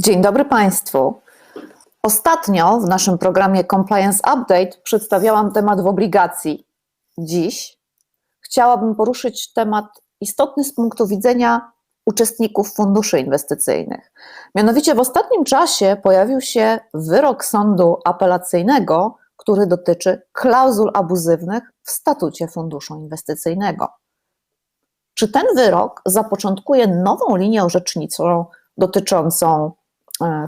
Dzień dobry Państwu. Ostatnio w naszym programie Compliance Update przedstawiałam temat w obligacji. Dziś chciałabym poruszyć temat istotny z punktu widzenia uczestników funduszy inwestycyjnych. Mianowicie w ostatnim czasie pojawił się wyrok sądu apelacyjnego, który dotyczy klauzul abuzywnych w statucie funduszu inwestycyjnego. Czy ten wyrok zapoczątkuje nową linię orzeczniczą dotyczącą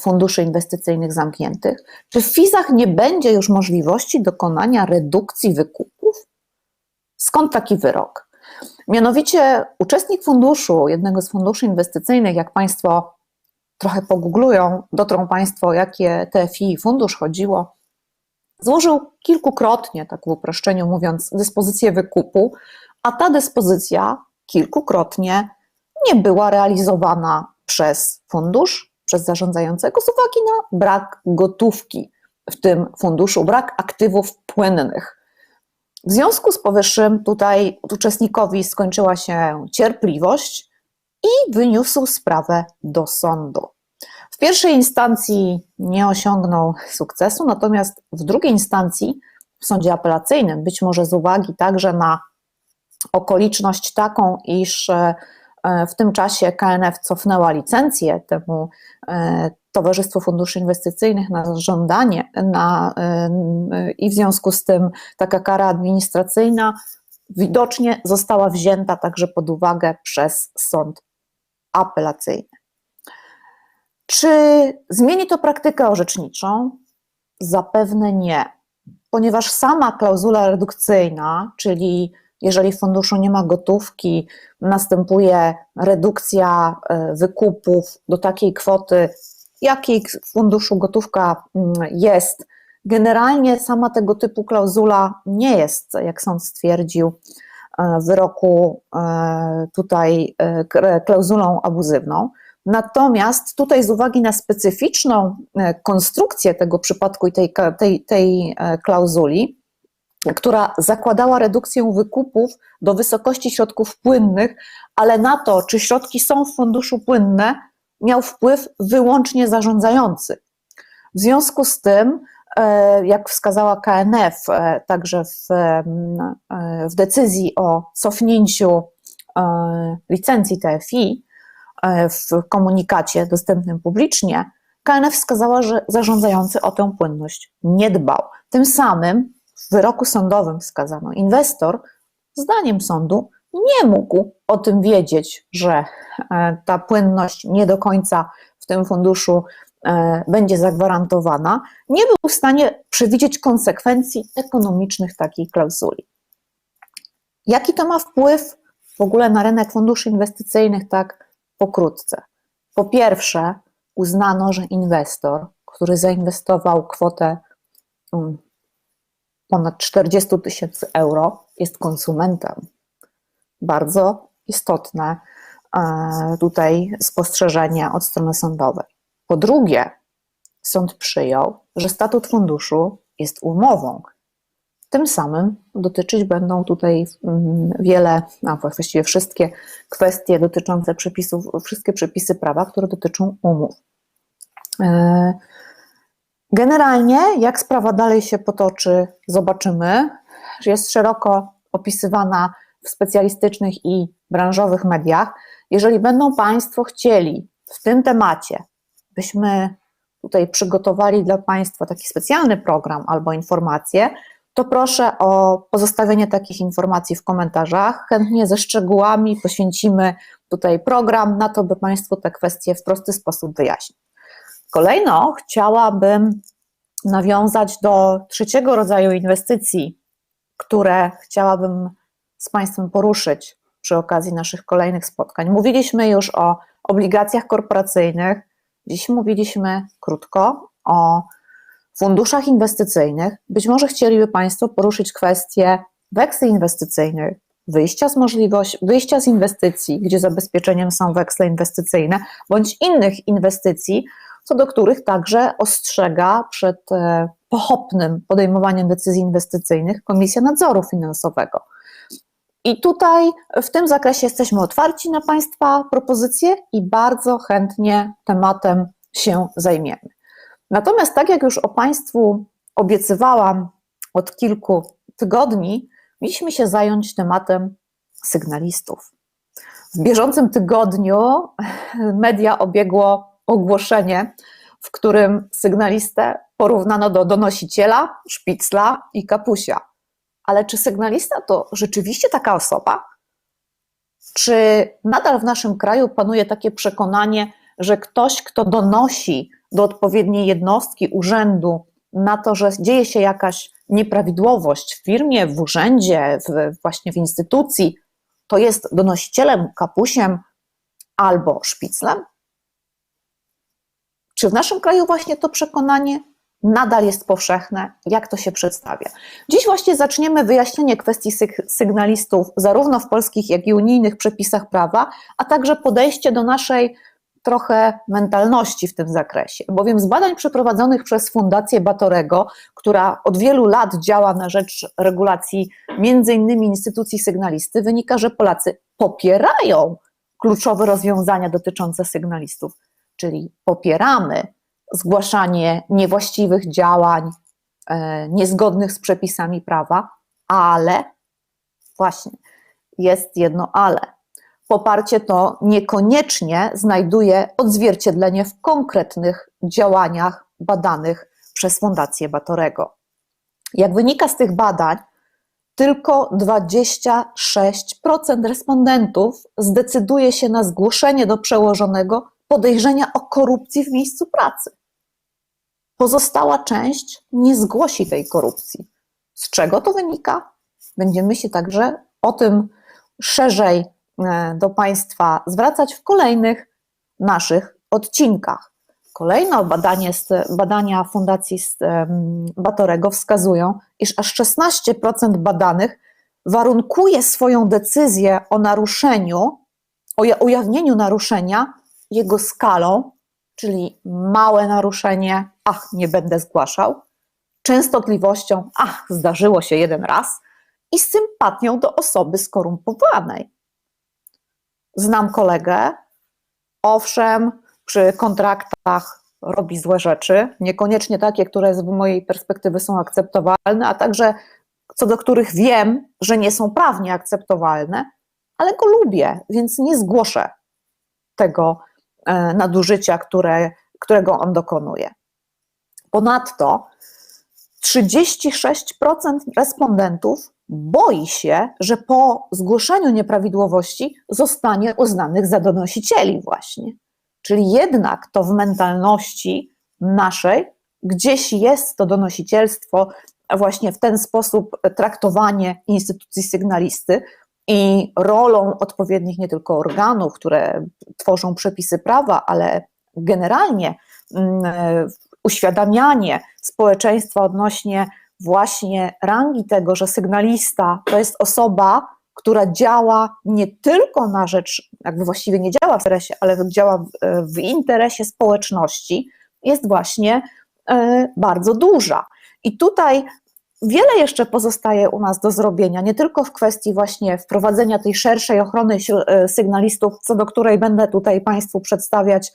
funduszy inwestycyjnych zamkniętych? Czy w FIZ-ach nie będzie już możliwości dokonania redukcji wykupów? Skąd taki wyrok? Mianowicie uczestnik funduszu, jednego z funduszy inwestycyjnych, jak Państwo trochę pogooglują, dotrą Państwo, jakie TFI fundusz chodziło, złożył kilkukrotnie, tak w uproszczeniu mówiąc, dyspozycję wykupu, a ta dyspozycja kilkukrotnie nie była realizowana przez fundusz, przez zarządzającego z uwagi na brak gotówki w tym funduszu, brak aktywów płynnych. W związku z powyższym tutaj uczestnikowi skończyła się cierpliwość i wyniósł sprawę do sądu. W pierwszej instancji nie osiągnął sukcesu, natomiast w drugiej instancji, w sądzie apelacyjnym, być może z uwagi także na okoliczność taką, iż e, w tym czasie KNF cofnęła licencję temu e, Towarzystwu Funduszy Inwestycyjnych na żądanie na, e, i w związku z tym taka kara administracyjna widocznie została wzięta także pod uwagę przez sąd apelacyjny. Czy zmieni to praktykę orzeczniczą? Zapewne nie, ponieważ sama klauzula redukcyjna, czyli jeżeli w funduszu nie ma gotówki, następuje redukcja e, wykupów do takiej kwoty, jakiej w funduszu gotówka mm, jest. Generalnie sama tego typu klauzula nie jest, jak sąd stwierdził e, w wyroku, e, tutaj klauzulą abuzywną. Natomiast tutaj z uwagi na specyficzną konstrukcję tego przypadku i tej, tej, tej klauzuli, która zakładała redukcję wykupów do wysokości środków płynnych, ale na to, czy środki są w funduszu płynne, miał wpływ wyłącznie zarządzający. W związku z tym, e, jak wskazała KNF, e, także w, e, w decyzji o cofnięciu licencji TFI w komunikacie dostępnym publicznie, KNF wskazała, że zarządzający o tę płynność nie dbał. Tym samym w wyroku sądowym wskazano, inwestor, zdaniem sądu, nie mógł o tym wiedzieć, że e, ta płynność nie do końca w tym funduszu e, będzie zagwarantowana, nie był w stanie przewidzieć konsekwencji ekonomicznych takiej klauzuli. Jaki to ma wpływ w ogóle na rynek funduszy inwestycyjnych, tak pokrótce? Po pierwsze, uznano, że inwestor, który zainwestował kwotę um, ponad 40 tysięcy euro jest konsumentem. Bardzo istotne e, tutaj spostrzeżenie od strony sądowej. Po drugie, sąd przyjął, że statut funduszu jest umową. Tym samym dotyczyć będą tutaj mm, wiele, a właściwie wszystkie kwestie dotyczące przepisów, wszystkie przepisy prawa, które dotyczą umów. Generalnie, jak sprawa dalej się potoczy, zobaczymy. Jest szeroko opisywana w specjalistycznych i branżowych mediach. Jeżeli będą Państwo chcieli w tym temacie, byśmy tutaj przygotowali dla Państwa taki specjalny program albo informacje, to proszę o pozostawienie takich informacji w komentarzach. Chętnie ze szczegółami poświęcimy tutaj program na to, by Państwu te kwestie w prosty sposób wyjaśnić. Kolejno chciałabym nawiązać do trzeciego rodzaju inwestycji, które chciałabym z Państwem poruszyć przy okazji naszych kolejnych spotkań. Mówiliśmy już o obligacjach korporacyjnych, dziś mówiliśmy krótko o funduszach inwestycyjnych. Być może chcieliby Państwo poruszyć kwestię weksli inwestycyjnych, wyjścia z możliwości, wyjścia z inwestycji, gdzie zabezpieczeniem są weksle inwestycyjne, bądź innych inwestycji, co do których także ostrzega przed e, pochopnym podejmowaniem decyzji inwestycyjnych Komisja Nadzoru Finansowego. I tutaj w tym zakresie jesteśmy otwarci na Państwa propozycje i bardzo chętnie tematem się zajmiemy. Natomiast, tak jak już o Państwu obiecywałam od kilku tygodni, mieliśmy się zająć tematem sygnalistów. W bieżącym tygodniu media obiegło ogłoszenie, w którym sygnalistę porównano do donosiciela, szpicla i kapusia. Ale czy sygnalista to rzeczywiście taka osoba? Czy nadal w naszym kraju panuje takie przekonanie, że ktoś, kto donosi do odpowiedniej jednostki, urzędu na to, że dzieje się jakaś nieprawidłowość w firmie, w urzędzie, w, właśnie w instytucji, to jest donosicielem, kapusiem albo szpiclem? Czy w naszym kraju właśnie to przekonanie nadal jest powszechne? Jak to się przedstawia? Dziś właśnie zaczniemy wyjaśnienie kwestii sygnalistów, zarówno w polskich, jak i unijnych przepisach prawa, a także podejście do naszej trochę mentalności w tym zakresie, bowiem z badań przeprowadzonych przez Fundację Batorego, która od wielu lat działa na rzecz regulacji między innymi instytucji sygnalisty, wynika, że Polacy popierają kluczowe rozwiązania dotyczące sygnalistów, czyli popieramy zgłaszanie niewłaściwych działań, e, niezgodnych z przepisami prawa, ale właśnie jest jedno ale poparcie to niekoniecznie znajduje odzwierciedlenie w konkretnych działaniach badanych przez Fundację Batorego. Jak wynika z tych badań, tylko 26% respondentów zdecyduje się na zgłoszenie do przełożonego podejrzenia o korupcji w miejscu pracy. Pozostała część nie zgłosi tej korupcji. Z czego to wynika? Będziemy się także o tym szerzej E, do Państwa zwracać w kolejnych naszych odcinkach. Kolejne badanie, badania Fundacji Batorego wskazują, iż aż 16% badanych warunkuje swoją decyzję o naruszeniu, o ujawnieniu naruszenia jego skalą, czyli małe naruszenie, ach, nie będę zgłaszał, częstotliwością, ach, zdarzyło się jeden raz, i sympatią do osoby skorumpowanej. Znam kolegę, owszem, przy kontraktach robi złe rzeczy, niekoniecznie takie, które z mojej perspektywy są akceptowalne, a także co do których wiem, że nie są prawnie akceptowalne, ale go lubię, więc nie zgłoszę tego nadużycia, które, którego on dokonuje. Ponadto 36% respondentów boi się, że po zgłoszeniu nieprawidłowości zostanie uznanych za donosicieli, właśnie. Czyli jednak to w mentalności naszej gdzieś jest to donosicielstwo, właśnie w ten sposób traktowanie instytucji sygnalisty i rolą odpowiednich nie tylko organów, które tworzą przepisy prawa, ale generalnie mm, uświadamianie społeczeństwa odnośnie właśnie rangi tego, że sygnalista to jest osoba, która działa nie tylko na rzecz, jakby właściwie nie działa w interesie, ale działa w, w interesie społeczności, jest właśnie y, bardzo duża. I tutaj Wiele jeszcze pozostaje u nas do zrobienia, nie tylko w kwestii właśnie wprowadzenia tej szerszej ochrony e, sygnalistów, co do której będę tutaj Państwu przedstawiać,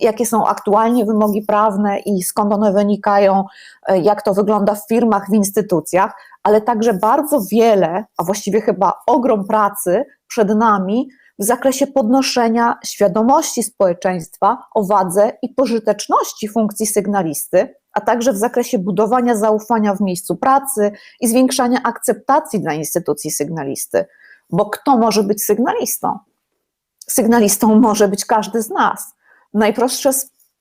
jakie są aktualnie wymogi prawne i skąd one wynikają, e, jak to wygląda w firmach, w instytucjach, ale także bardzo wiele, a właściwie chyba ogrom pracy przed nami w zakresie podnoszenia świadomości społeczeństwa o wadze i pożyteczności funkcji sygnalisty a także w zakresie budowania zaufania w miejscu pracy i zwiększania akceptacji dla instytucji sygnalisty. Bo kto może być sygnalistą? Sygnalistą może być każdy z nas. Najprostsze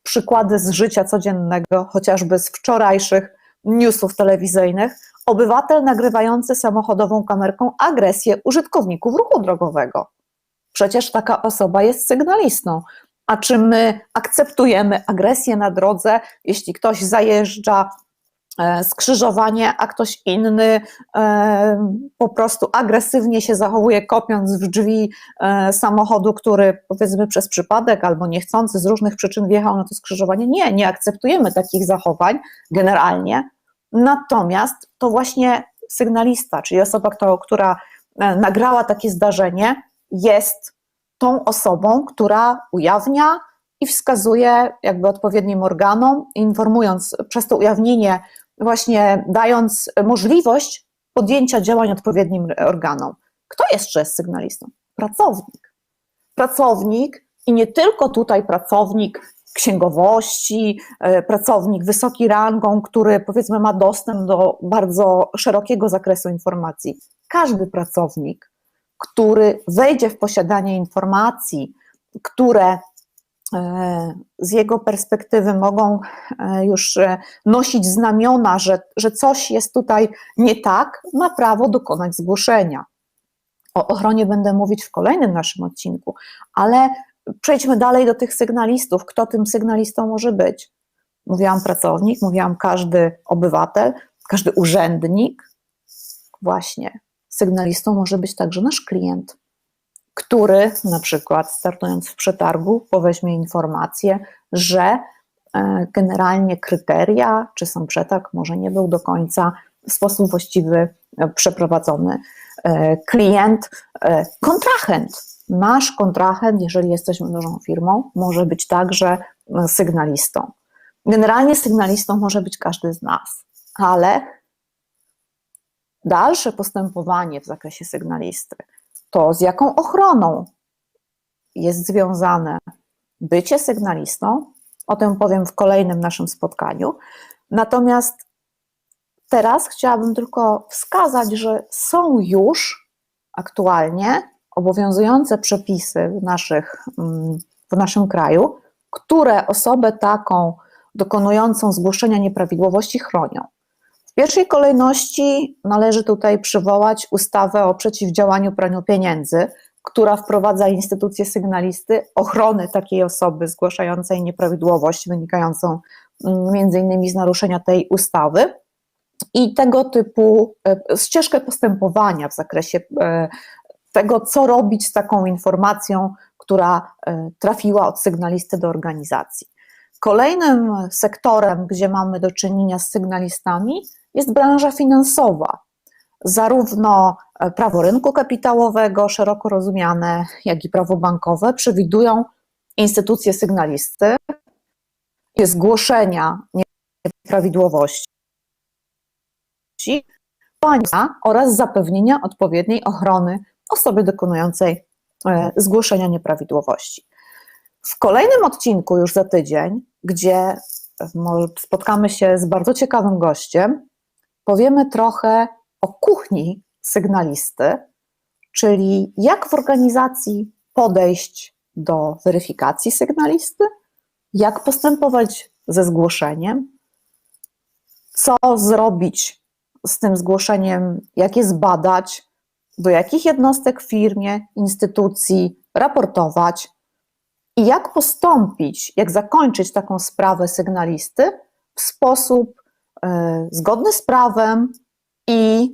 przykłady z życia codziennego, chociażby z wczorajszych newsów telewizyjnych, obywatel nagrywający samochodową kamerką agresję użytkowników ruchu drogowego. Przecież taka osoba jest sygnalistą, a czy my akceptujemy agresję na drodze, jeśli ktoś zajeżdża e, skrzyżowanie, a ktoś inny e, po prostu agresywnie się zachowuje, kopiąc w drzwi e, samochodu, który powiedzmy przez przypadek albo niechcący z różnych przyczyn wjechał na to skrzyżowanie. Nie, nie akceptujemy takich zachowań generalnie. Natomiast to właśnie sygnalista, czyli osoba, która nagrała takie zdarzenie, jest tą osobą, która ujawnia i wskazuje jakby odpowiednim organom, informując przez to ujawnienie, właśnie dając możliwość podjęcia działań odpowiednim organom. Kto jeszcze jest sygnalistą? Pracownik. Pracownik i nie tylko tutaj pracownik księgowości, e, pracownik wysoki rangą, który powiedzmy ma dostęp do bardzo szerokiego zakresu informacji. Każdy pracownik, który wejdzie w posiadanie informacji, które e, z jego perspektywy mogą e, już nosić znamiona, że, że coś jest tutaj nie tak, ma prawo dokonać zgłoszenia. O ochronie będę mówić w kolejnym naszym odcinku, ale przejdźmy dalej do tych sygnalistów. Kto tym sygnalistą może być? Mówiłam pracownik, mówiłam każdy obywatel, każdy urzędnik. Właśnie, sygnalistą może być także nasz klient, który na przykład startując w przetargu poweźmie informację, że e, generalnie kryteria, czy sam przetarg może nie był do końca w sposób właściwy e, przeprowadzony. E, klient, kontrahent nasz kontrahent, jeżeli jesteśmy dużą firmą, może być także sygnalistą. Generalnie sygnalistą może być każdy z nas, ale dalsze postępowanie w zakresie sygnalisty, to z jaką ochroną jest związane bycie sygnalistą, o tym powiem w kolejnym naszym spotkaniu. Natomiast teraz chciałabym tylko wskazać, że są już aktualnie obowiązujące przepisy w, naszych, mm, w naszym kraju, które osobę taką dokonującą zgłoszenia nieprawidłowości chronią. Pierwszej kolejności należy tutaj przywołać ustawę o przeciwdziałaniu praniu pieniędzy, która wprowadza instytucję sygnalisty, ochrony takiej osoby zgłaszającej nieprawidłowość wynikającą mm, między innymi z naruszenia tej ustawy i tego typu e, ścieżkę postępowania w zakresie e, tego, co robić z taką informacją, która e, trafiła od sygnalisty do organizacji. Kolejnym sektorem, gdzie mamy do czynienia z sygnalistami, jest branża finansowa. Zarówno e, prawo rynku kapitałowego, szeroko rozumiane, jak i prawo bankowe przewidują instytucje sygnalisty, zgłoszenia nieprawidłowości oraz zapewnienia odpowiedniej ochrony osoby dokonującej e, zgłoszenia nieprawidłowości. W kolejnym odcinku, już za tydzień, gdzie spotkamy się z bardzo ciekawym gościem, powiemy trochę o kuchni sygnalisty, czyli jak w organizacji podejść do weryfikacji sygnalisty, jak postępować ze zgłoszeniem, co zrobić z tym zgłoszeniem, jak je zbadać, do jakich jednostek w firmie, instytucji raportować i jak postąpić, jak zakończyć taką sprawę sygnalisty w sposób zgodny z prawem i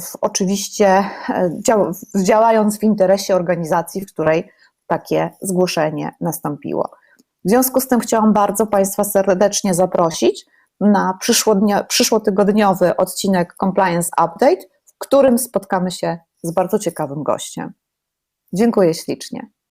w, oczywiście e, dział, działając w interesie organizacji, w której takie zgłoszenie nastąpiło. W związku z tym chciałam bardzo Państwa serdecznie zaprosić na przyszłotygodniowy odcinek Compliance Update, którym spotkamy się z bardzo ciekawym gościem. Dziękuję ślicznie.